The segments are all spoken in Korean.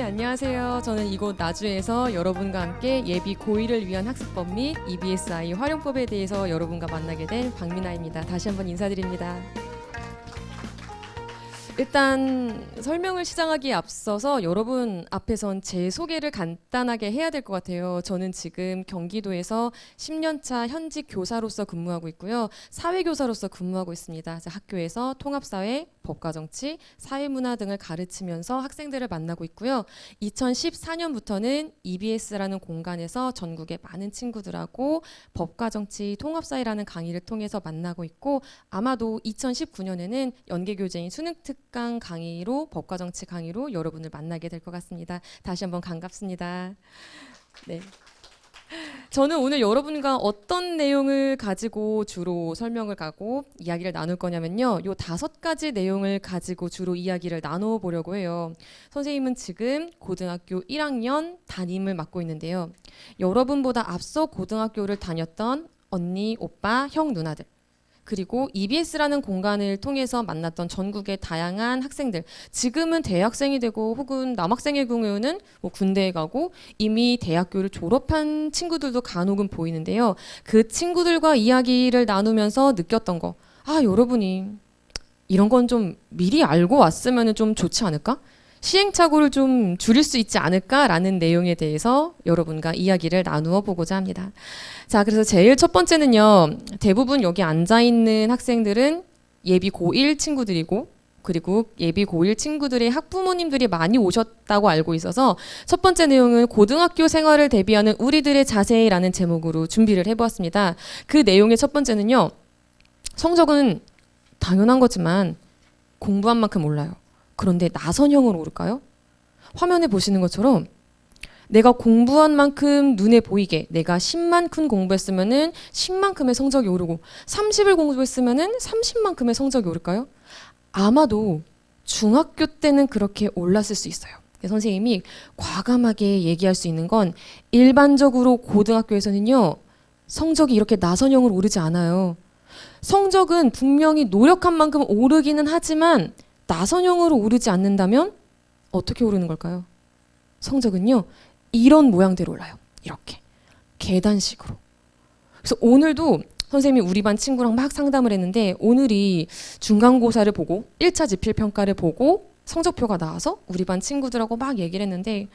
네, 안녕하세요. 저는 이곳 나주에서 여러분과 함께 예비 고1을 위한 학습법 및 EBSI 활용법에 대해서 여러분과 만나게 된 박민아입니다. 다시 한번 인사드립니다. 일단 설명을 시작하기에 앞서서 여러분 앞에선 제 소개를 간단하게 해야 될 것 같아요. 저는 지금 경기도에서 10년차 현직 교사로서 근무하고 있고요. 사회교사로서 근무하고 있습니다. 학교에서 통합사회, 법과 정치, 사회문화 등을 가르치면서 학생들을 만나고 있고요. 2014년부터는 EBS라는 공간에서 전국의 많은 친구들하고 법과 정치, 통합사회라는 강의를 통해서 만나고 있고 아마도 2019년에는 연계 교재인 수능 특강 강의로 법과 정치 강의로 여러분을 만나게 될 것 같습니다. 다시 한번 반갑습니다. 네. 저는 오늘 여러분과 어떤 내용을 가지고 주로 설명을 가고 이야기를 나눌 거냐면요. 요 다섯 가지 내용을 가지고 주로 이야기를 나눠 보려고 해요. 선생님은 지금 고등학교 1학년 담임을 맡고 있는데요. 여러분보다 앞서 고등학교를 다녔던 언니, 오빠, 형, 누나들 그리고 EBS라는 공간을 통해서 만났던 전국의 다양한 학생들 지금은 대학생이 되고 혹은 남학생의 경우에는 뭐 군대에 가고 이미 대학교를 졸업한 친구들도 간혹은 보이는데요. 그 친구들과 이야기를 나누면서 느꼈던 거. 아, 여러분이 이런 건 좀 미리 알고 왔으면 좀 좋지 않을까? 시행착오를 좀 줄일 수 있지 않을까라는 내용에 대해서 여러분과 이야기를 나누어 보고자 합니다. 자, 그래서 제일 첫 번째는요. 대부분 여기 앉아 있는 학생들은 예비 고1 친구들이고 그리고 예비 고1 친구들의 학부모님들이 많이 오셨다고 알고 있어서 첫 번째 내용은 고등학교 생활을 대비하는 우리들의 자세라는 제목으로 준비를 해보았습니다. 그 내용의 첫 번째는요. 성적은 당연한 거지만 공부한 만큼 올라요. 그런데 나선형으로 오를까요? 화면에 보시는 것처럼 내가 공부한 만큼 눈에 보이게 내가 10만큼 공부했으면은 10만큼의 성적이 오르고 30을 공부했으면은 30만큼의 성적이 오를까요? 아마도 중학교 때는 그렇게 올랐을 수 있어요. 선생님이 과감하게 얘기할 수 있는 건 일반적으로 고등학교에서는요 성적이 이렇게 나선형으로 오르지 않아요. 성적은 분명히 노력한 만큼 오르기는 하지만 나선형으로 오르지 않는다면 어떻게 오르는 걸까요? 성적은요 이런 모양대로 올라요. 이렇게 계단식으로. 그래서 오늘도 선생님이 우리 반 친구랑 막 상담을 했는데 오늘이 중간고사를 보고 1차 지필 평가를 보고 성적표가 나와서 우리 반 친구들하고 막 얘기를 했는데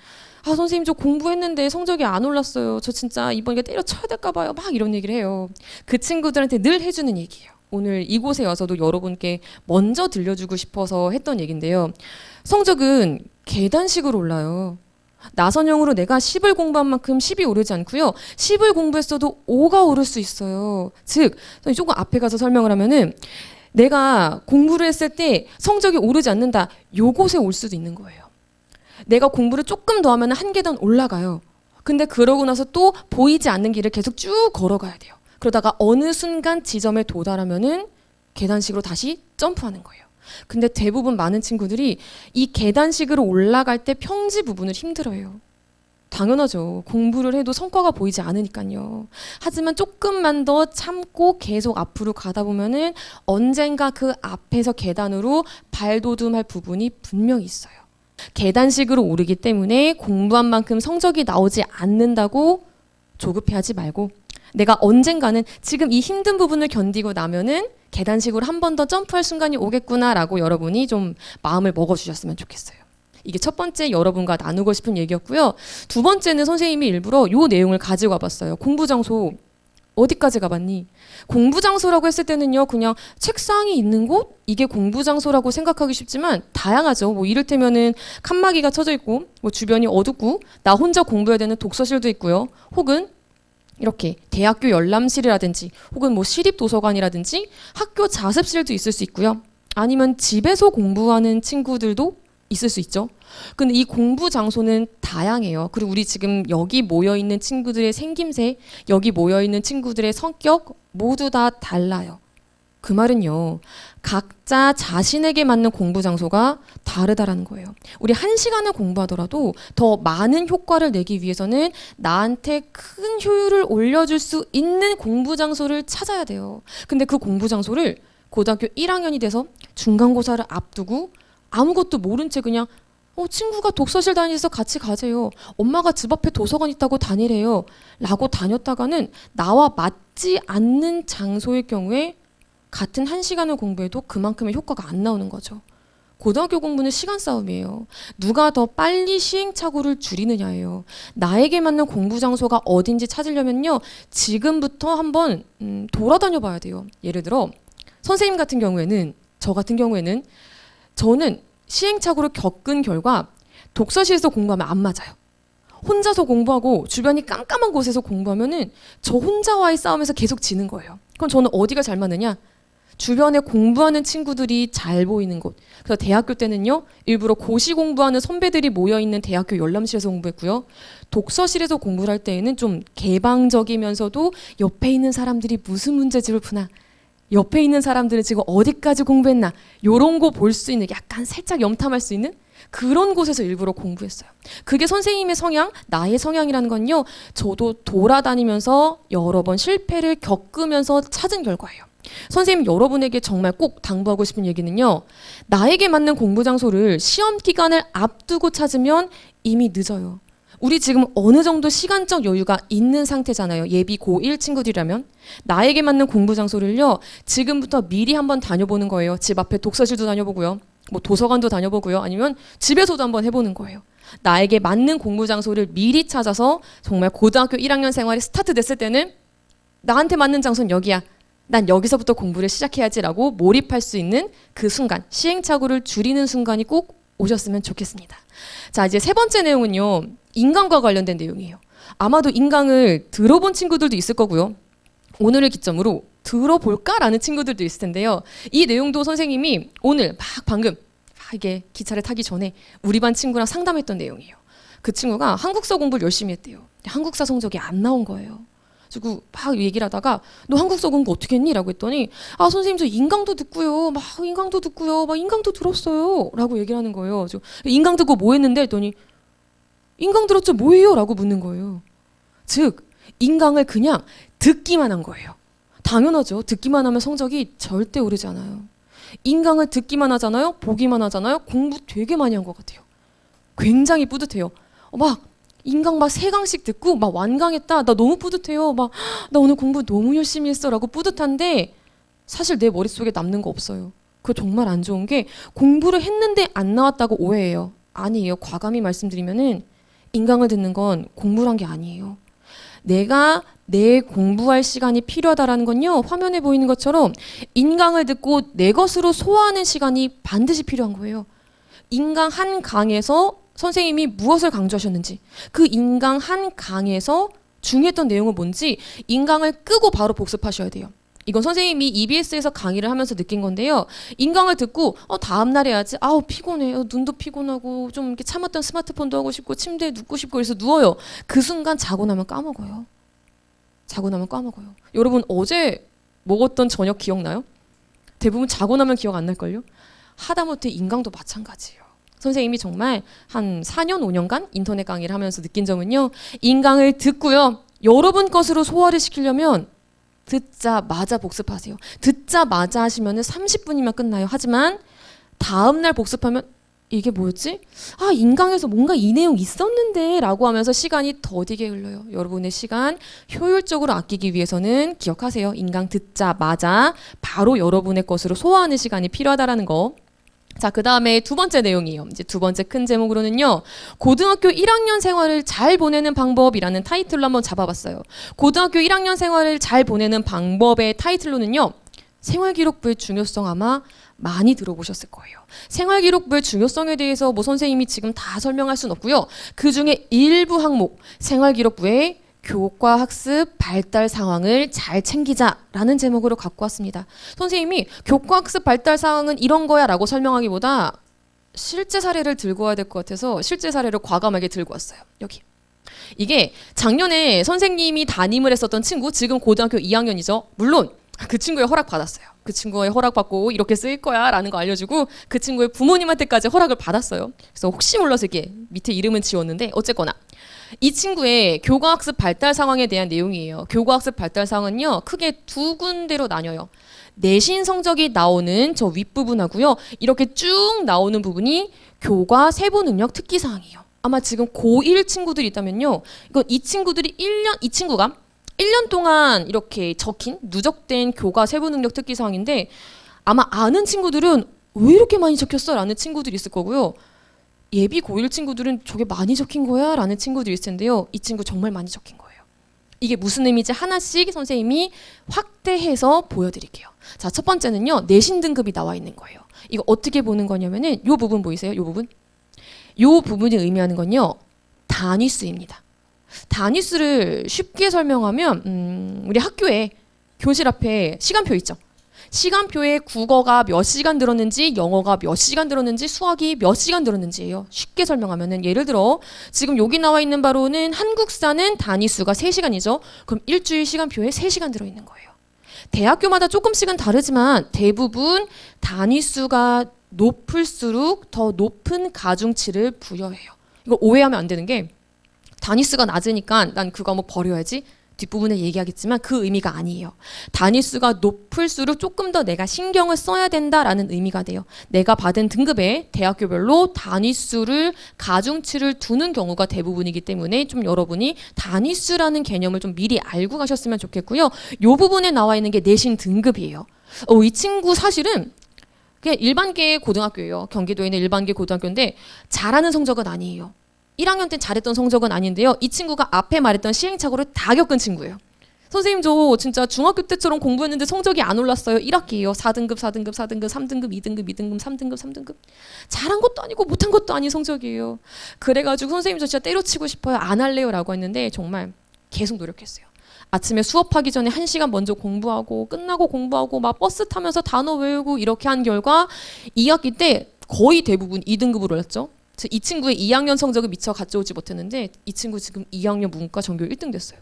아 선생님 저 공부했는데 성적이 안 올랐어요. 저 진짜 이번 에 때려쳐야 될까 봐요. 막 이런 얘기를 해요. 그 친구들한테 늘 해주는 얘기예요. 오늘 이곳에 와서도 여러분께 먼저 들려주고 싶어서 했던 얘긴데요. 성적은 계단식으로 올라요. 나선형으로 내가 10을 공부한 만큼 10이 오르지 않고요. 10을 공부했어도 5가 오를 수 있어요. 즉, 조금 앞에 가서 설명을 하면은 내가 공부를 했을 때 성적이 오르지 않는다. 요곳에 올 수도 있는 거예요. 내가 공부를 조금 더 하면 한 계단 올라가요. 근데 그러고 나서 또 보이지 않는 길을 계속 쭉 걸어가야 돼요. 그러다가 어느 순간 지점에 도달하면은 계단식으로 다시 점프하는 거예요. 근데 대부분 많은 친구들이 이 계단식으로 올라갈 때 평지 부분을 힘들어해요. 당연하죠. 공부를 해도 성과가 보이지 않으니까요. 하지만 조금만 더 참고 계속 앞으로 가다 보면은 언젠가 그 앞에서 계단으로 발돋움할 부분이 분명히 있어요. 계단식으로 오르기 때문에 공부한 만큼 성적이 나오지 않는다고 조급해하지 말고 내가 언젠가는 지금 이 힘든 부분을 견디고 나면은 계단식으로 한 번 더 점프할 순간이 오겠구나라고 여러분이 좀 마음을 먹어주셨으면 좋겠어요. 이게 첫 번째 여러분과 나누고 싶은 얘기였고요. 두 번째는 선생님이 일부러 요 내용을 가지고 와봤어요. 공부 장소 어디까지 가봤니? 공부 장소라고 했을 때는요, 그냥 책상이 있는 곳 이게 공부 장소라고 생각하기 쉽지만 다양하죠. 뭐 이를테면은 칸막이가 쳐져 있고, 뭐 주변이 어둡고 나 혼자 공부해야 되는 독서실도 있고요. 혹은 이렇게 대학교 열람실이라든지 혹은 뭐 시립 도서관이라든지 학교 자습실도 있을 수 있고요. 아니면 집에서 공부하는 친구들도 있을 수 있죠. 근데 이 공부 장소는 다양해요. 그리고 우리 지금 여기 모여 있는 친구들의 생김새, 여기 모여 있는 친구들의 성격 모두 다 달라요. 그 말은요. 각자 자신에게 맞는 공부 장소가 다르다라는 거예요. 우리 한 시간을 공부하더라도 더 많은 효과를 내기 위해서는 나한테 큰 효율을 올려줄 수 있는 공부 장소를 찾아야 돼요. 근데 그 공부 장소를 고등학교 1학년이 돼서 중간고사를 앞두고 아무것도 모른 채 그냥 어, 친구가 독서실 다니서 같이 가세요. 엄마가 집 앞에 도서관 있다고 다니래요. 라고 다녔다가는 나와 맞지 않는 장소일 경우에 같은 한 시간을 공부해도 그만큼의 효과가 안 나오는 거죠. 고등학교 공부는 시간 싸움이에요. 누가 더 빨리 시행착오를 줄이느냐예요. 나에게 맞는 공부 장소가 어딘지 찾으려면요. 지금부터 한번 음, 돌아다녀 봐야 돼요. 예를 들어 선생님 같은 경우에는 저 같은 경우에는 저는 시행착오를 겪은 결과 독서실에서 공부하면 안 맞아요. 혼자서 공부하고 주변이 깜깜한 곳에서 공부하면은 저 혼자와의 싸움에서 계속 지는 거예요. 그럼 저는 어디가 잘 맞느냐? 주변에 공부하는 친구들이 잘 보이는 곳. 그래서 대학교 때는요, 일부러 고시 공부하는 선배들이 모여 있는 대학교 열람실에서 공부했고요. 독서실에서 공부를 할 때에는 좀 개방적이면서도 옆에 있는 사람들이 무슨 문제집을 푸나, 옆에 있는 사람들은 지금 어디까지 공부했나, 요런 거 볼 수 있는 약간 살짝 염탐할 수 있는 그런 곳에서 일부러 공부했어요. 그게 선생님의 성향, 나의 성향이라는 건요, 저도 돌아다니면서 여러 번 실패를 겪으면서 찾은 결과예요. 선생님 여러분에게 정말 꼭 당부하고 싶은 얘기는요. 나에게 맞는 공부 장소를 시험 기간을 앞두고 찾으면 이미 늦어요. 우리 지금 어느 정도 시간적 여유가 있는 상태잖아요. 예비 고1 친구들이라면. 나에게 맞는 공부 장소를요. 지금부터 미리 한번 다녀보는 거예요. 집 앞에 독서실도 다녀보고요. 뭐 도서관도 다녀보고요. 아니면 집에서도 한번 해보는 거예요. 나에게 맞는 공부 장소를 미리 찾아서 정말 고등학교 1학년 생활이 스타트 됐을 때는 나한테 맞는 장소는 여기야. 난 여기서부터 공부를 시작해야지라고 몰입할 수 있는 그 순간, 시행착오를 줄이는 순간이 꼭 오셨으면 좋겠습니다. 자, 이제 세 번째 내용은요. 인강과 관련된 내용이에요. 아마도 인강을 들어본 친구들도 있을 거고요. 오늘을 기점으로 들어볼까라는 친구들도 있을 텐데요. 이 내용도 선생님이 오늘 막 방금 막 이게 기차를 타기 전에 우리 반 친구랑 상담했던 내용이에요. 그 친구가 한국사 공부를 열심히 했대요. 한국사 성적이 안 나온 거예요. 그리고 막 얘기를 하다가 너 한국사 공부 어떻게 했니? 라고 했더니 아 선생님 저 인강도 듣고요. 막 인강도 듣고요. 막 인강도 들었어요. 라고 얘기를 하는 거예요. 그래서 인강 듣고 뭐 했는데 했더니 인강 들었죠 뭐예요? 라고 묻는 거예요. 즉 인강을 그냥 듣기만 한 거예요. 당연하죠. 듣기만 하면 성적이 절대 오르지 않아요. 인강을 듣기만 하잖아요. 보기만 하잖아요. 공부 되게 많이 한 것 같아요. 굉장히 뿌듯해요. 어, 막 인강 막 세 강씩 듣고 막 완강했다. 나 너무 뿌듯해요. 막 나 오늘 공부 너무 열심히 했어라고 뿌듯한데 사실 내 머릿속에 남는 거 없어요. 그거 정말 안 좋은 게 공부를 했는데 안 나왔다고 오해해요. 아니에요. 과감히 말씀드리면은 인강을 듣는 건 공부를 한게 아니에요. 내가 내 공부할 시간이 필요하다라는 건요. 화면에 보이는 것처럼 인강을 듣고 내 것으로 소화하는 시간이 반드시 필요한 거예요. 인강 한 강에서 선생님이 무엇을 강조하셨는지 그 인강 한 강에서 중요했던 내용은 뭔지 인강을 끄고 바로 복습하셔야 돼요. 이건 선생님이 EBS에서 강의를 하면서 느낀 건데요. 인강을 듣고 어 다음 날 해야지. 아우 피곤해. 어, 눈도 피곤하고 좀 이렇게 참았던 스마트폰도 하고 싶고 침대에 눕고 싶고 그래서 누워요. 그 순간 자고 나면 까먹어요. 자고 나면 까먹어요. 여러분 어제 먹었던 저녁 기억나요? 대부분 자고 나면 기억 안 날걸요? 하다못해 인강도 마찬가지예요. 선생님이 정말 한 4년, 5년간 인터넷 강의를 하면서 느낀 점은요. 인강을 듣고요. 여러분 것으로 소화를 시키려면 듣자마자 복습하세요. 듣자마자 하시면 30분이면 끝나요. 하지만 다음날 복습하면 이게 뭐였지? 아, 인강에서 뭔가 이 내용 있었는데 라고 하면서 시간이 더디게 흘러요. 여러분의 시간 효율적으로 아끼기 위해서는 기억하세요. 인강 듣자마자 바로 여러분의 것으로 소화하는 시간이 필요하다라는 거. 자, 그 다음에 두 번째 내용이에요. 이제 두 번째 큰 제목으로는요. 고등학교 1학년 생활을 잘 보내는 방법이라는 타이틀로 한번 잡아봤어요. 고등학교 1학년 생활을 잘 보내는 방법의 타이틀로는요. 생활기록부의 중요성 아마 많이 들어보셨을 거예요. 생활기록부의 중요성에 대해서 뭐 선생님이 지금 다 설명할 수는 없고요. 그 중에 일부 항목 생활기록부의 교과 학습 발달 상황을 잘 챙기자라는 제목으로 갖고 왔습니다. 선생님이 교과 학습 발달 상황은 이런 거야라고 설명하기보다 실제 사례를 들고 와야 될 것 같아서 실제 사례를 과감하게 들고 왔어요. 여기. 이게 작년에 선생님이 담임을 했었던 친구 지금 고등학교 2학년이죠. 물론 그 친구의 허락 받았어요. 그 친구의 허락 받고 이렇게 쓰일 거야라는 거 알려주고 그 친구의 부모님한테까지 허락을 받았어요. 그래서 혹시 몰라서 이게 밑에 이름은 지웠는데 어쨌거나 이 친구의 교과학습 발달 상황에 대한 내용이에요. 교과학습 발달 상황은요, 크게 두 군데로 나뉘어요. 내신 성적이 나오는 저 윗부분하고요. 이렇게 쭉 나오는 부분이 교과 세부 능력 특기 사항이에요. 아마 지금 고1 친구들이 있다면요. 이건 이 친구들이 1년 이 친구가 1년 동안 이렇게 적힌 누적된 교과 세부 능력 특기 사항인데 아마 아는 친구들은 왜 이렇게 많이 적혔어? 라는 친구들이 있을 거고요. 예비 고1 친구들은 저게 많이 적힌 거야? 라는 친구들이 있을 텐데요. 이 친구 정말 많이 적힌 거예요. 이게 무슨 의미인지 하나씩 선생님이 확대해서 보여드릴게요. 자, 첫 번째는요. 내신 등급이 나와 있는 거예요. 이거 어떻게 보는 거냐면은 요 부분 보이세요? 요 부분? 요 부분이 의미하는 건요. 단위 수입니다. 단위 수를 쉽게 설명하면 음, 우리 학교에 교실 앞에 시간표 있죠. 시간표에 국어가 몇 시간 들었는지, 영어가 몇 시간 들었는지, 수학이 몇 시간 들었는지예요. 쉽게 설명하면은 예를 들어 지금 여기 나와 있는 바로는 한국사는 단위수가 3시간이죠. 그럼 일주일 시간표에 3시간 들어 있는 거예요. 대학교마다 조금씩은 다르지만 대부분 단위수가 높을수록 더 높은 가중치를 부여해요. 이거 오해하면 안 되는 게 단위수가 낮으니까 난그 과목 버려야지 뒷부분에 얘기하겠지만 그 의미가 아니에요. 단위수가 높을수록 조금 더 내가 신경을 써야 된다라는 의미가 돼요. 내가 받은 등급에 대학교별로 단위수를 가중치를 두는 경우가 대부분이기 때문에 좀 여러분이 단위수라는 개념을 좀 미리 알고 가셨으면 좋겠고요. 요 부분에 나와 있는 게 내신 등급이에요. 어, 이 친구 사실은 그냥 일반계 고등학교예요. 경기도에 있는 일반계 고등학교인데 잘하는 성적은 아니에요. 1학년 때 잘했던 성적은 아닌데요. 이 친구가 앞에 말했던 시행착오를 다 겪은 친구예요. 선생님 저 진짜 중학교 때처럼 공부했는데 성적이 안 올랐어요. 1학기예요. 4등급, 4등급, 4등급, 3등급, 2등급, 2등급, 3등급, 3등급. 잘한 것도 아니고 못한 것도 아닌 성적이에요. 그래가지고 선생님 저 진짜 때려치고 싶어요. 안 할래요라고 했는데 정말 계속 노력했어요. 아침에 수업하기 전에 1시간 먼저 공부하고 끝나고 공부하고 막 버스 타면서 단어 외우고 이렇게 한 결과 2학기 때 거의 대부분 2등급으로 올랐죠. 저이 친구의 2학년 성적을 미처 가져오지 못했는데 이 친구 지금 2학년 문과 전교 1등 됐어요.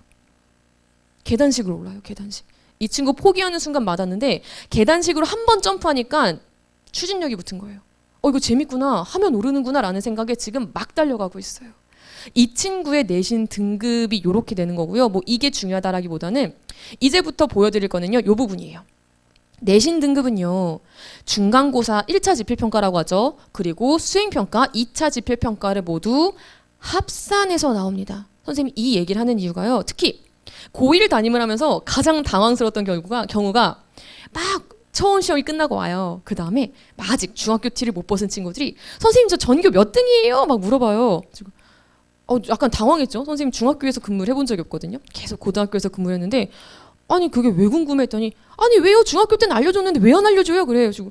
계단식으로 올라요. 계단식. 이 친구 포기하는 순간 맞았는데 계단식으로 한 번 점프하니까 추진력이 붙은 거예요. 어 이거 재밌구나. 하면 오르는구나라는 생각에 지금 막 달려가고 있어요. 이 친구의 내신 등급이 이렇게 되는 거고요. 뭐 이게 중요하다라기보다는 이제부터 보여드릴 거는요. 요 부분이에요. 내신 등급은요. 중간고사 1차 지필평가라고 하죠. 그리고 수행평가 2차 지필평가를 모두 합산해서 나옵니다. 선생님이 이 얘기를 하는 이유가요. 특히 고1 담임을 하면서 가장 당황스러웠던 경우가 경우가 막 처음 시험이 끝나고 와요. 그 다음에 아직 중학교 티를 못 벗은 친구들이 선생님 저 전교 몇 등이에요? 막 물어봐요. 어, 약간 당황했죠. 선생님 중학교에서 근무를 해본 적이 없거든요. 계속 고등학교에서 근무를 했는데 아니 그게 왜 궁금했더니 아니 왜요? 중학교 때는 알려줬는데 왜 안 알려줘요? 그래서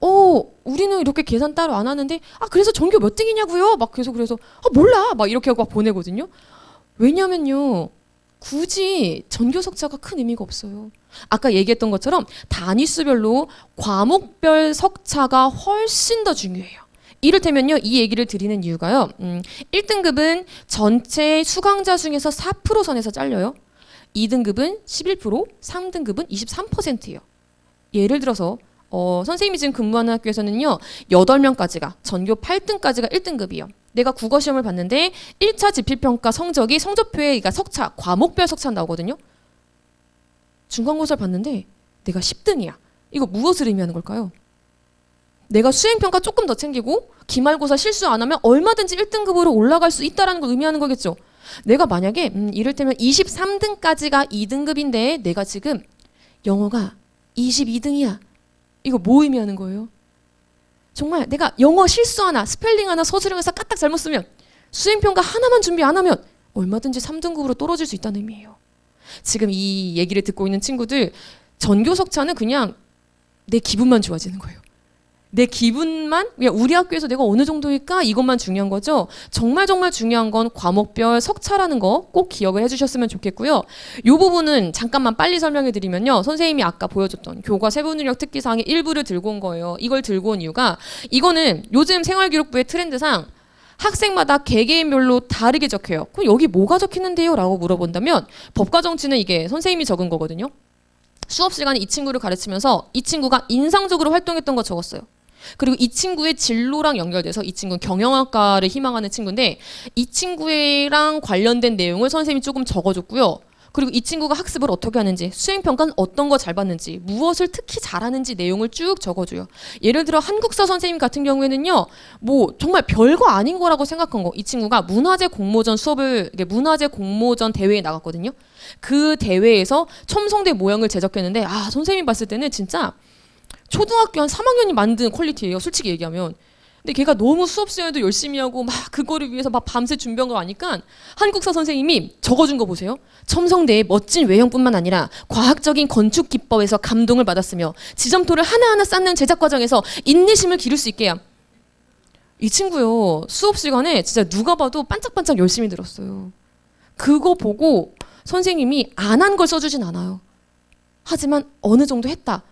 어 우리는 이렇게 계산 따로 안 하는데 아 그래서 전교 몇 등이냐고요? 막 계속 그래서 아 몰라 막 이렇게 하고 막 보내거든요. 왜냐면요 굳이 전교 석차가 큰 의미가 없어요. 아까 얘기했던 것처럼 단위수별로 과목별 석차가 훨씬 더 중요해요. 이를테면요, 이 얘기를 드리는 이유가요. 음, 1등급은 전체 수강자 중에서 4% 선에서 잘려요. 2등급은 11%, 3등급은 23%예요. 예를 들어서 어, 선생님이 지금 근무하는 학교에서는요, 8명까지가 전교 8등까지가 1등급이요. 내가 국어 시험을 봤는데 1차 지필평가 성적이 성적표에 그러니까 석차, 과목별 석차 나오거든요. 중간고사를 봤는데 내가 10등이야. 이거 무엇을 의미하는 걸까요? 내가 수행평가 조금 더 챙기고 기말고사 실수 안 하면 얼마든지 1등급으로 올라갈 수 있다라는 걸 의미하는 거겠죠. 내가 만약에 음, 이를테면 23등까지가 2등급인데 내가 지금 영어가 22등이야. 이거 뭐 의미하는 거예요? 정말 내가 영어 실수 하나, 스펠링 하나, 서술형에서 까딱 잘못 쓰면 수행평가 하나만 준비 안 하면 얼마든지 3등급으로 떨어질 수 있다는 의미예요. 지금 이 얘기를 듣고 있는 친구들 전교 석차는 그냥 내 기분만 좋아지는 거예요. 내 기분만 그냥 우리 학교에서 내가 어느 정도일까 이것만 중요한 거죠. 정말 정말 중요한 건 과목별 석차라는 거 꼭 기억을 해주셨으면 좋겠고요. 이 부분은 잠깐만 빨리 설명해 드리면요. 선생님이 아까 보여줬던 교과 세부능력 특기사항의 일부를 들고 온 거예요. 이걸 들고 온 이유가 이거는 요즘 생활기록부의 트렌드상 학생마다 개개인별로 다르게 적혀요. 그럼 여기 뭐가 적히는데요? 라고 물어본다면 법과 정치는 이게 선생님이 적은 거거든요. 수업 시간에 이 친구를 가르치면서 이 친구가 인상적으로 활동했던 거 적었어요. 그리고 이 친구의 진로랑 연결돼서 이 친구는 경영학과를 희망하는 친구인데 이 친구랑 관련된 내용을 선생님이 조금 적어줬고요. 그리고 이 친구가 학습을 어떻게 하는지, 수행평가는 어떤 거 잘 받는지, 무엇을 특히 잘하는지 내용을 쭉 적어줘요. 예를 들어 한국사 선생님 같은 경우에는요, 뭐 정말 별거 아닌 거라고 생각한 거. 이 친구가 문화재 공모전 수업을, 문화재 공모전 대회에 나갔거든요. 그 대회에서 첨성대 모형을 제작했는데, 아, 선생님 봤을 때는 진짜 초등학교 한 3학년이 만든 퀄리티예요. 솔직히 얘기하면. 근데 걔가 너무 수업 시간에도 열심히 하고 막 그거를 위해서 막 밤새 준비한 거 아니까 한국사 선생님이 적어준 거 보세요. 첨성대의 멋진 외형뿐만 아니라 과학적인 건축 기법에서 감동을 받았으며 지점토를 하나하나 쌓는 제작 과정에서 인내심을 기를 수 있게 함. 이 친구요 수업 시간에 진짜 누가 봐도 반짝반짝 열심히 들었어요. 그거 보고 선생님이 안 한 걸 써주진 않아요. 하지만 어느 정도 했다.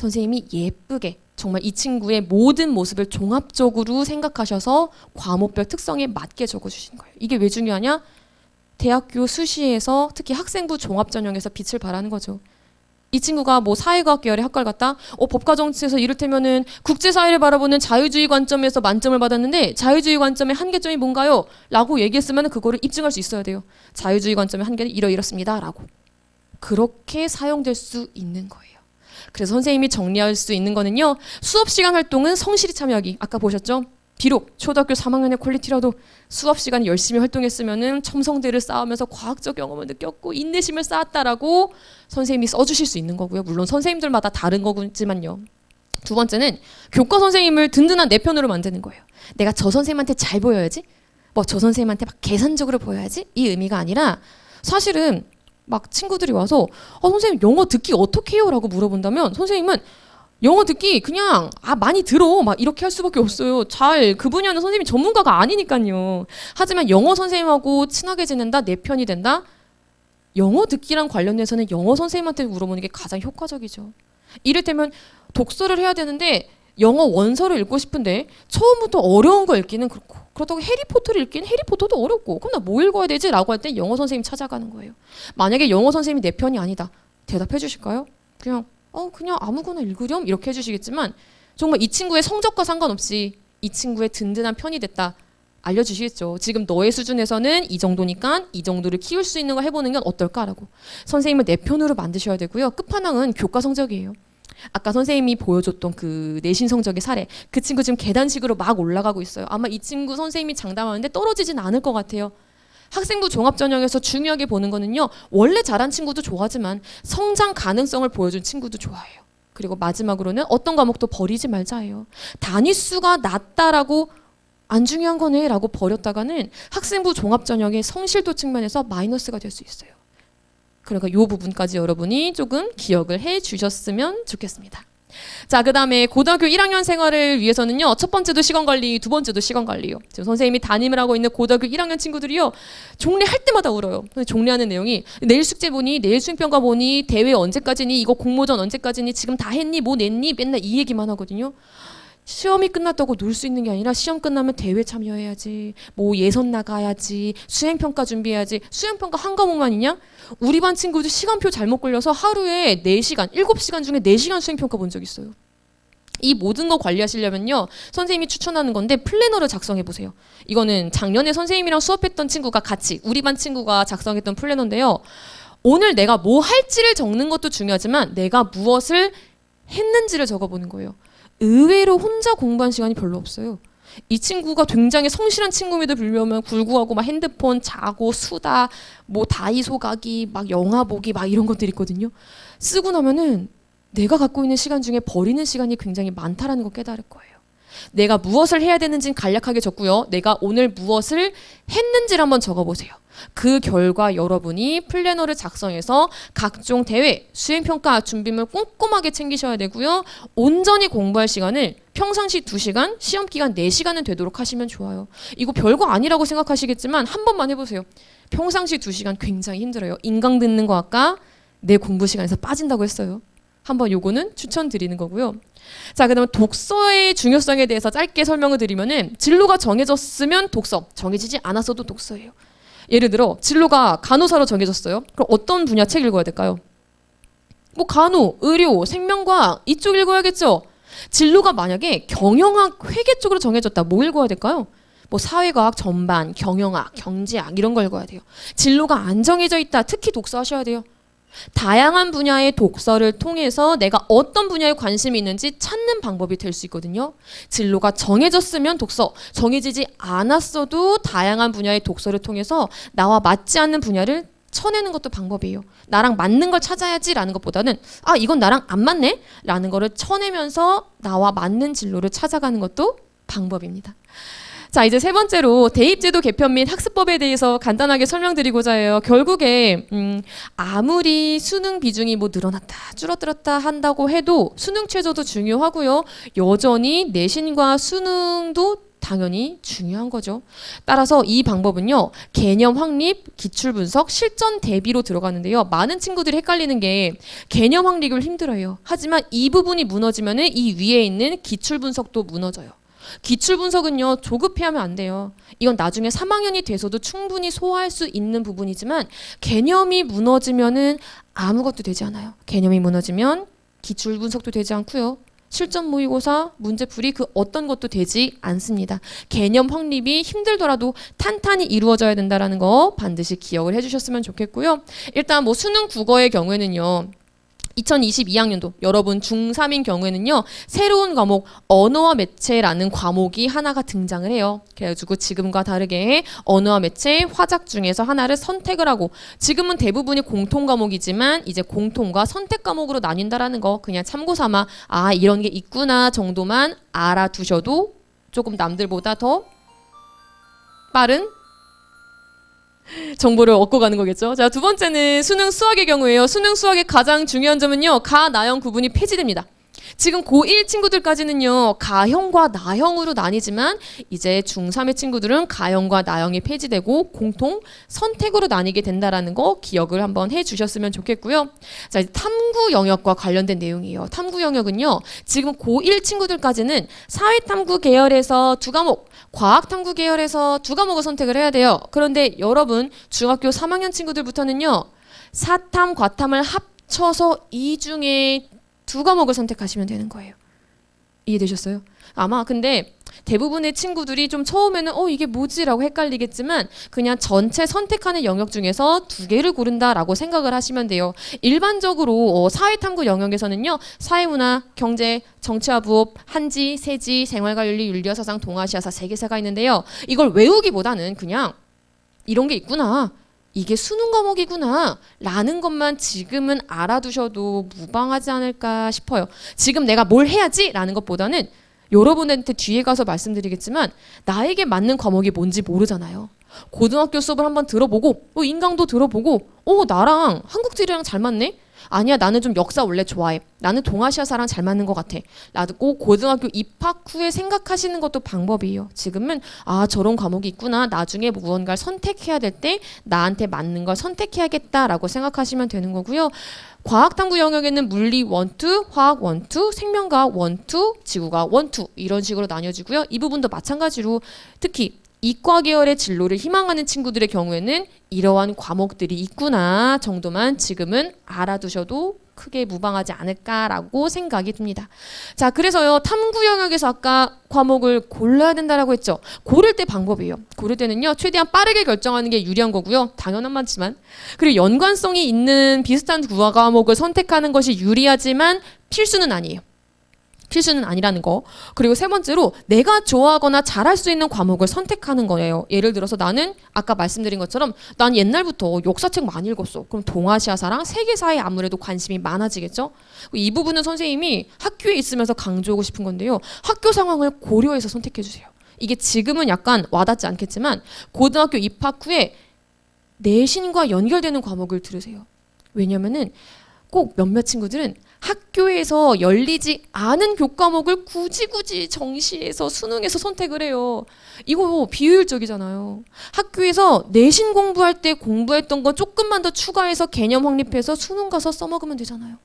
선생님이 예쁘게 정말 이 친구의 모든 모습을 종합적으로 생각하셔서 과목별 특성에 맞게 적어주신 거예요. 이게 왜 중요하냐? 대학교 수시에서 특히 학생부 종합전형에서 빛을 발하는 거죠. 이 친구가 뭐 사회과학 계열의 학과를 갔다, 어, 법과 정치에서 이를테면은 국제사회를 바라보는 자유주의 관점에서 만점을 받았는데 자유주의 관점의 한계점이 뭔가요? 라고 얘기했으면 그거를 입증할 수 있어야 돼요. 자유주의 관점의 한계는 이러이렇습니다. 라고. 그렇게 사용될 수 있는 거예요. 그래서 선생님이 정리할 수 있는 거는요. 수업 시간 활동은 성실히 참여하기. 아까 보셨죠? 비록 초등학교 3학년의 퀄리티라도 수업 시간 열심히 활동했으면은 첨성대를 쌓으면서 과학적 경험을 느꼈고 인내심을 쌓았다라고 선생님이 써주실 수 있는 거고요. 물론 선생님들마다 다른 거지만요. 두 번째는 교과 선생님을 든든한 내 편으로 만드는 거예요. 내가 저 선생님한테 잘 보여야지. 뭐 저 선생님한테 막 계산적으로 보여야지. 이 의미가 아니라 사실은 막 친구들이 와서 어, 선생님 영어 듣기 어떻게 해요?라고 물어본다면 선생님은 영어 듣기 그냥 아 많이 들어 막 이렇게 할 수밖에 없어요. 잘 그 분야는 선생님이 전문가가 아니니까요. 하지만 영어 선생님하고 친하게 지낸다 내 편이 된다. 영어 듣기랑 관련해서는 영어 선생님한테 물어보는 게 가장 효과적이죠. 이를테면 독서를 해야 되는데 영어 원서를 읽고 싶은데 처음부터 어려운 거 읽기는 그렇고 그렇다고 해리포터를 읽기는 해리포터도 어렵고 그럼 나 뭐 읽어야 되지? 라고 할 때 영어 선생님 찾아가는 거예요. 만약에 영어 선생님이 내 편이 아니다. 대답해 주실까요? 그냥 어 그냥 아무거나 읽으렴 이렇게 해주시겠지만 정말 이 친구의 성적과 상관없이 이 친구의 든든한 편이 됐다. 알려주시겠죠. 지금 너의 수준에서는 이 정도니까 이 정도를 키울 수 있는 거 해보는 건 어떨까라고. 선생님을 내 편으로 만드셔야 되고요. 끝판왕은 교과 성적이에요. 아까 선생님이 보여줬던 그 내신 성적의 사례 그 친구 지금 계단식으로 막 올라가고 있어요. 아마 이 친구 선생님이 장담하는데 떨어지진 않을 것 같아요. 학생부 종합 전형에서 중요하게 보는 거는요 원래 잘한 친구도 좋아하지만 성장 가능성을 보여준 친구도 좋아해요. 그리고 마지막으로는 어떤 과목도 버리지 말자예요. 단위수가 낮다라고 안 중요한 거네라고 버렸다가는 학생부 종합 전형의 성실도 측면에서 마이너스가 될 수 있어요 그러니까 이 부분까지 여러분이 조금 기억을 해 주셨으면 좋겠습니다. 자, 그 다음에 고등학교 1학년 생활을 위해서는요, 첫 번째도 시간 관리, 두 번째도 시간 관리요. 지금 선생님이 담임을 하고 있는 고등학교 1학년 친구들이요, 종례할 때마다 울어요. 종례하는 내용이 내일 숙제 보니, 내일 수행평가 보니, 대회 언제까지니, 이거 공모전 언제까지니, 지금 다 했니, 뭐 냈니, 맨날 이 얘기만 하거든요. 시험이 끝났다고 놀 수 있는 게 아니라 시험 끝나면 대회 참여해야지, 뭐 예선 나가야지, 수행평가 준비해야지, 수행평가 한 과목만이냐? 우리 반 친구도 시간표 잘못 걸려서 하루에 4시간, 7시간 중에 4시간 수행평가 본 적 있어요. 이 모든 거 관리하시려면요. 선생님이 추천하는 건데 플래너를 작성해 보세요. 이거는 작년에 선생님이랑 수업했던 친구가 같이 우리 반 친구가 작성했던 플래너인데요. 오늘 내가 뭐 할지를 적는 것도 중요하지만 내가 무엇을 했는지를 적어 보는 거예요. 의외로 혼자 공부한 시간이 별로 없어요. 이 친구가 굉장히 성실한 친구임에도 불구하고 불구하고 막 핸드폰 자고 수다 뭐 다이소 가기 막 영화 보기 막 이런 것들 있거든요. 쓰고 나면은 내가 갖고 있는 시간 중에 버리는 시간이 굉장히 많다라는 걸 깨달을 거예요. 내가 무엇을 해야 되는지는 간략하게 적고요. 내가 오늘 무엇을 했는지를 한번 적어보세요. 그 결과 여러분이 플래너를 작성해서 각종 대회, 수행평가 준비물 꼼꼼하게 챙기셔야 되고요. 온전히 공부할 시간을 평상시 2시간, 시험 기간 4시간은 되도록 하시면 좋아요. 이거 별거 아니라고 생각하시겠지만 한 번만 해보세요. 평상시 2시간 굉장히 힘들어요. 인강 듣는 거 아까 내 공부 시간에서 빠진다고 했어요. 한번 요거는 추천드리는 거고요. 자, 그다음 독서의 중요성에 대해서 짧게 설명을 드리면은 진로가 정해졌으면 독서, 정해지지 않았어도 독서예요. 예를 들어 진로가 간호사로 정해졌어요. 그럼 어떤 분야 책 읽어야 될까요? 뭐 간호, 의료, 생명과학 이쪽 읽어야겠죠. 진로가 만약에 경영학 회계 쪽으로 정해졌다. 뭐 읽어야 될까요? 뭐 사회과학 전반, 경영학, 경제학 이런 걸 읽어야 돼요. 진로가 안 정해져 있다. 특히 독서하셔야 돼요. 다양한 분야의 독서를 통해서 내가 어떤 분야에 관심이 있는지 찾는 방법이 될 수 있거든요. 진로가 정해졌으면 독서, 정해지지 않았어도 다양한 분야의 독서를 통해서 나와 맞지 않는 분야를 쳐내는 것도 방법이에요. 나랑 맞는 걸 찾아야지라는 것보다는 아 이건 나랑 안 맞네라는 거를 쳐내면서 나와 맞는 진로를 찾아가는 것도 방법입니다. 자 이제 세 번째로 대입제도 개편 및 학습법에 대해서 간단하게 설명드리고자 해요. 결국에 음, 아무리 수능 비중이 뭐 늘어났다 줄어들었다 한다고 해도 수능 최저도 중요하고요. 여전히 내신과 수능도 당연히 중요한 거죠. 따라서 이 방법은요. 개념 확립, 기출 분석, 실전 대비로 들어가는데요. 많은 친구들이 헷갈리는 게 개념 확립을 힘들어요. 하지만 이 부분이 무너지면은 이 위에 있는 기출 분석도 무너져요. 기출 분석은요 조급해 하면 안 돼요. 이건 나중에 3학년이 돼서도 충분히 소화할 수 있는 부분이지만 개념이 무너지면은 아무것도 되지 않아요. 개념이 무너지면 기출 분석도 되지 않고요. 실전 모의고사, 문제풀이 그 어떤 것도 되지 않습니다. 개념 확립이 힘들더라도 탄탄히 이루어져야 된다라는 거 반드시 기억을 해주셨으면 좋겠고요. 일단 뭐 수능 국어의 경우에는요. 2022학년도 여러분 중3인 경우에는요 새로운 과목 언어와 매체라는 과목이 하나가 등장을 해요. 그래가지고 지금과 다르게 언어와 매체 화작 중에서 하나를 선택을 하고 지금은 대부분이 공통 과목이지만 이제 공통과 선택 과목으로 나뉜다라는 거 그냥 참고 삼아 아 이런 게 있구나 정도만 알아두셔도 조금 남들보다 더 빠른 정보를 얻고 가는 거겠죠. 자, 두 번째는 수능 수학의 경우에요. 수능 수학의 가장 중요한 점은요. 가, 나형 구분이 폐지됩니다. 지금 고1 친구들까지는요, 가형과 나형으로 나뉘지만, 이제 중3의 친구들은 가형과 나형이 폐지되고, 공통 선택으로 나뉘게 된다라는 거 기억을 한번 해 주셨으면 좋겠고요. 자, 탐구 영역과 관련된 내용이에요. 탐구 영역은요, 지금 고1 친구들까지는 사회탐구 계열에서 두 과목, 과학탐구 계열에서 두 과목을 선택을 해야 돼요. 그런데 여러분, 중학교 3학년 친구들부터는요, 사탐, 과탐을 합쳐서 이 중에 두 과목을 선택하시면 되는 거예요. 이해되셨어요? 아마 근데 대부분의 친구들이 좀 처음에는 어 이게 뭐지라고 헷갈리겠지만 그냥 전체 선택하는 영역 중에서 두 개를 고른다라고 생각을 하시면 돼요. 일반적으로 어, 사회탐구 영역에서는요 사회문화, 경제, 정치화부업, 한지, 세지, 생활과윤리, 윤리사상, 동아시아사 세 개사가 있는데요. 이걸 외우기보다는 그냥 이런 게 있구나. 이게 수능 과목이구나 라는 것만 지금은 알아두셔도 무방하지 않을까 싶어요. 지금 내가 뭘 해야지 라는 것보다는 여러분한테 뒤에 가서 말씀드리겠지만 나에게 맞는 과목이 뭔지 모르잖아요. 고등학교 수업을 한번 들어보고 어, 인강도 들어보고 어 나랑 한국들이랑 잘 맞네? 아니야 나는 좀 역사 원래 좋아해. 나는 동아시아사랑 잘 맞는 것 같아. 라고 고등학교 입학 후에 생각하시는 것도 방법이에요. 지금은 아 저런 과목이 있구나. 나중에 무언가를 선택해야 될 때 나한테 맞는 걸 선택해야겠다라고 생각하시면 되는 거고요. 과학탐구 영역에는 물리 원투, 화학 원투, 생명과학 원투, 지구과학 원투 이런 식으로 나뉘어지고요. 이 부분도 마찬가지로 특히 이과 계열의 진로를 희망하는 친구들의 경우에는 이러한 과목들이 있구나 정도만 지금은 알아두셔도 크게 무방하지 않을까라고 생각이 듭니다. 자, 그래서요, 탐구 영역에서 아까 과목을 골라야 된다라고 했죠. 고를 때 방법이에요. 고를 때는요, 최대한 빠르게 결정하는 게 유리한 거고요. 당연한 말지만. 그리고 연관성이 있는 비슷한 구화 과목을 선택하는 것이 유리하지만 필수는 아니에요. 필수는 아니라는 거. 그리고 세 번째로 내가 좋아하거나 잘할 수 있는 과목을 선택하는 거예요. 예를 들어서 나는 아까 말씀드린 것처럼 난 옛날부터 역사책 많이 읽었어. 그럼 동아시아사랑 세계사에 아무래도 관심이 많아지겠죠? 이 부분은 선생님이 학교에 있으면서 강조하고 싶은 건데요. 학교 상황을 고려해서 선택해 주세요. 이게 지금은 약간 와닿지 않겠지만 고등학교 입학 후에 내신과 연결되는 과목을 들으세요. 왜냐면은 꼭 몇몇 친구들은 학교에서 열리지 않은 교과목을 굳이 굳이 정시해서 수능에서 선택을 해요. 이거 비효율적이잖아요. 학교에서 내신 공부할 때 공부했던 거 조금만 더 추가해서 개념 확립해서 수능 가서 써먹으면 되잖아요.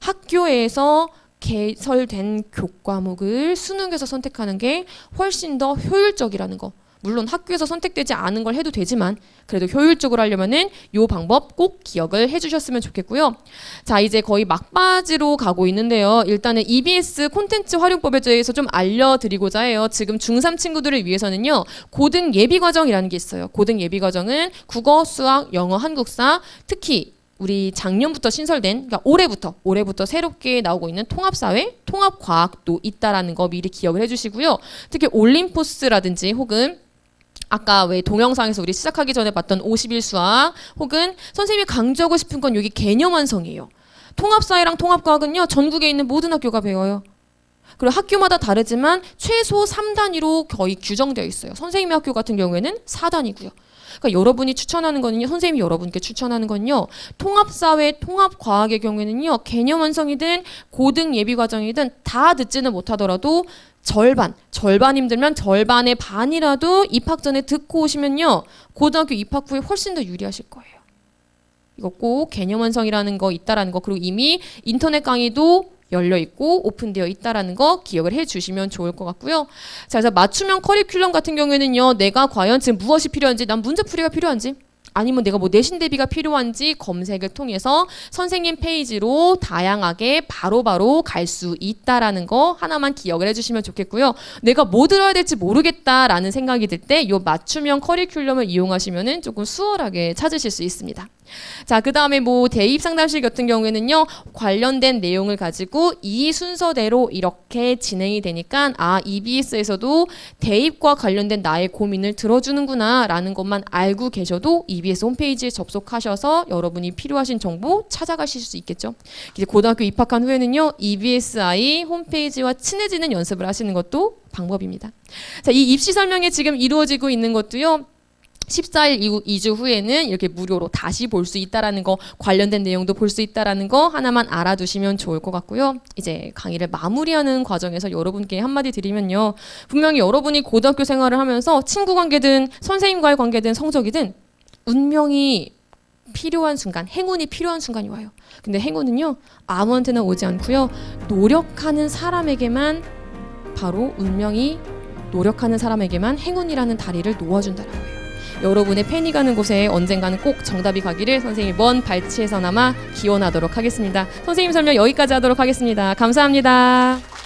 학교에서 개설된 교과목을 수능에서 선택하는 게 훨씬 더 효율적이라는 거. 물론 학교에서 선택되지 않은 걸 해도 되지만 그래도 효율적으로 하려면은 요 방법 꼭 기억을 해주셨으면 좋겠고요. 자 이제 거의 막바지로 가고 있는데요. 일단은 EBS 콘텐츠 활용법에 대해서 좀 알려드리고자 해요. 지금 중3 친구들을 위해서는요. 고등 예비 과정이라는 게 있어요. 고등 예비 과정은 국어, 수학, 영어, 한국사 특히 우리 작년부터 신설된 그러니까 올해부터 올해부터 새롭게 나오고 있는 통합사회, 통합과학도 있다라는 거 미리 기억을 해주시고요. 특히 올림포스라든지 혹은 아까 왜 동영상에서 우리 시작하기 전에 봤던 50일 수학 혹은 선생님이 강조하고 싶은 건 여기 개념 완성이에요. 통합사회랑 통합과학은요 전국에 있는 모든 학교가 배워요. 그리고 학교마다 다르지만 최소 3단위로 거의 규정되어 있어요. 선생님의 학교 같은 경우에는 4단이고요. 그러니까 여러분이 추천하는 거는요, 선생님이 여러분께 추천하는 건요, 통합사회, 통합과학의 경우에는요, 개념 완성이든 고등 예비 과정이든 다 듣지는 못하더라도 절반, 절반 힘들면 절반의 반이라도 입학 전에 듣고 오시면요, 고등학교 입학 후에 훨씬 더 유리하실 거예요. 이거 꼭 개념 완성이라는 거 있다라는 거 그리고 이미 인터넷 강의도 열려 있고 오픈되어 있다라는 거 기억을 해 주시면 좋을 것 같고요. 자, 그래서 맞춤형 커리큘럼 같은 경우에는요. 내가 과연 지금 무엇이 필요한지, 난 문제풀이가 필요한지 아니면 내가 뭐 내신 대비가 필요한지 검색을 통해서 선생님 페이지로 다양하게 바로바로 갈 수 있다라는 거 하나만 기억을 해주시면 좋겠고요. 내가 뭐 들어야 될지 모르겠다라는 생각이 들 때 이 맞춤형 커리큘럼을 이용하시면은 조금 수월하게 찾으실 수 있습니다. 자, 그 다음에 뭐 대입 상담실 같은 경우에는요, 관련된 내용을 가지고 이 순서대로 이렇게 진행이 되니까, 아, EBS에서도 대입과 관련된 나의 고민을 들어주는구나, 라는 것만 알고 계셔도 EBS 홈페이지에 접속하셔서 여러분이 필요하신 정보 찾아가실 수 있겠죠. 이제 고등학교 입학한 후에는요, EBSI 홈페이지와 친해지는 연습을 하시는 것도 방법입니다. 자, 이 입시 설명회 지금 이루어지고 있는 것도요, 14일 이후 2주 후에는 이렇게 무료로 다시 볼 수 있다라는 거 관련된 내용도 볼 수 있다라는 거 하나만 알아두시면 좋을 것 같고요. 이제 강의를 마무리하는 과정에서 여러분께 한마디 드리면요. 분명히 여러분이 고등학교 생활을 하면서 친구 관계든 선생님과의 관계든 성적이든 운명이 필요한 순간, 행운이 필요한 순간이 와요. 근데 행운은요. 아무한테나 오지 않고요. 노력하는 사람에게만 바로 운명이 노력하는 사람에게만 행운이라는 다리를 놓아준다는 거예요. 여러분의 팬이 가는 곳에 언젠가는 꼭 정답이 가기를 선생님이 먼 발치에서나마 기원하도록 하겠습니다. 선생님 설명 여기까지 하도록 하겠습니다. 감사합니다.